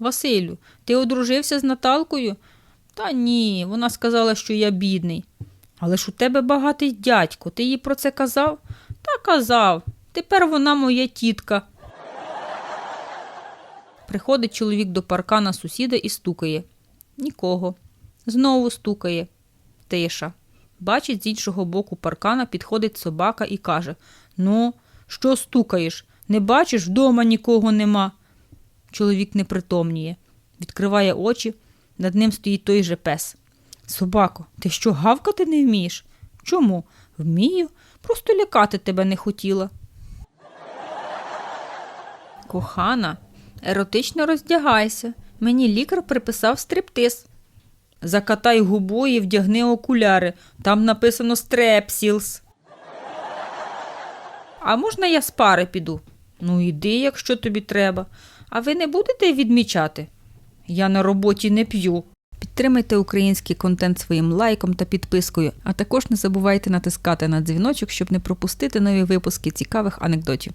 Василю, ти одружився з Наталкою? Та ні, вона сказала, що я бідний. Але ж у тебе багатий дядько, ти їй про це казав? Та казав. Тепер вона моя тітка. Приходить чоловік до паркана сусіда і стукає. Нікого. Знову стукає. Тиша. Бачить, з іншого боку паркана підходить собака і каже: Ну, що стукаєш? Не бачиш, вдома нікого нема. Чоловік не притомніє. Відкриває очі, над ним стоїть той же пес. Собако, ти що, гавкати не вмієш? Чому? Вмію, просто лякати тебе не хотіла. Кохана, еротично роздягайся. Мені лікар приписав стриптиз. Закатай губу і вдягни окуляри. Там написано стрепсілс. А можна я з пари піду? Ну, іди, якщо тобі треба. А ви не будете відмічати? Я на роботі не п'ю. Підтримайте український контент своїм лайком та підпискою, а також не забувайте натискати на дзвіночок, щоб не пропустити нові випуски цікавих анекдотів.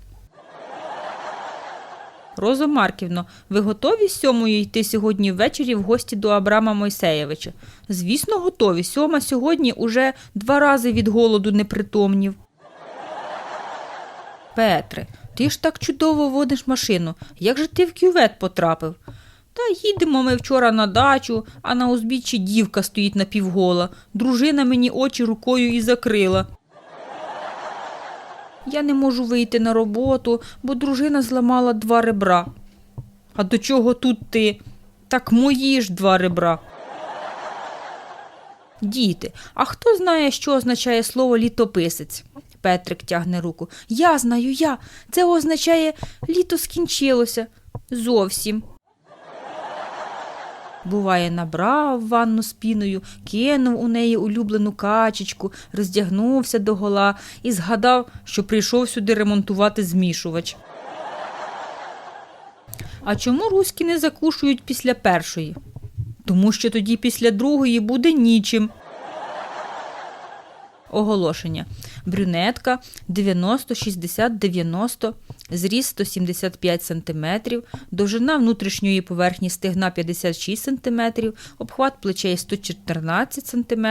Розо Марківно, ви готові сьомою йти сьогодні ввечері в гості до Абрама Мойсеєвича? Звісно, готові. Сьома сьогодні уже два рази від голоду не притомнів. Петре, ти ж так чудово водиш машину. Як же ти в кювет потрапив? Та їдемо ми вчора на дачу, а на узбіччі дівка стоїть напівгола. Дружина мені очі рукою і закрила. Я не можу вийти на роботу, бо дружина зламала два ребра. А до чого тут ти? Так мої ж два ребра. Діти, а хто знає, що означає слово літописець? Петрик тягне руку. Я знаю, я. Це означає літо скінчилося. Зовсім. Буває, набрав ванну з піною, кинув у неї улюблену качечку, роздягнувся догола і згадав, що прийшов сюди ремонтувати змішувач. А чому руські не закушують після першої? Тому що тоді після другої буде нічим. Оголошення. Брюнетка 90 60 90, зріст 175 см, довжина внутрішньої поверхні стегна 56 см, обхват плечей 114 см,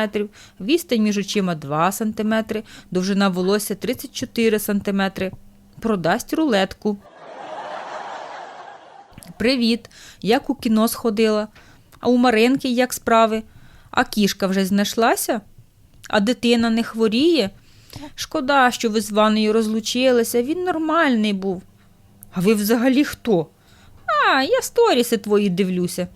відстань між очима 2 см, довжина волосся 34 см. Продасть рулетку. Привіт. Як у кіно сходила? А у Маринки як справи? А кішка вже знайшлася? А дитина не хворіє? Шкода, що ви з Ваною розлучилися, він нормальний був. А ви взагалі хто? А, я сторіси твої дивлюся.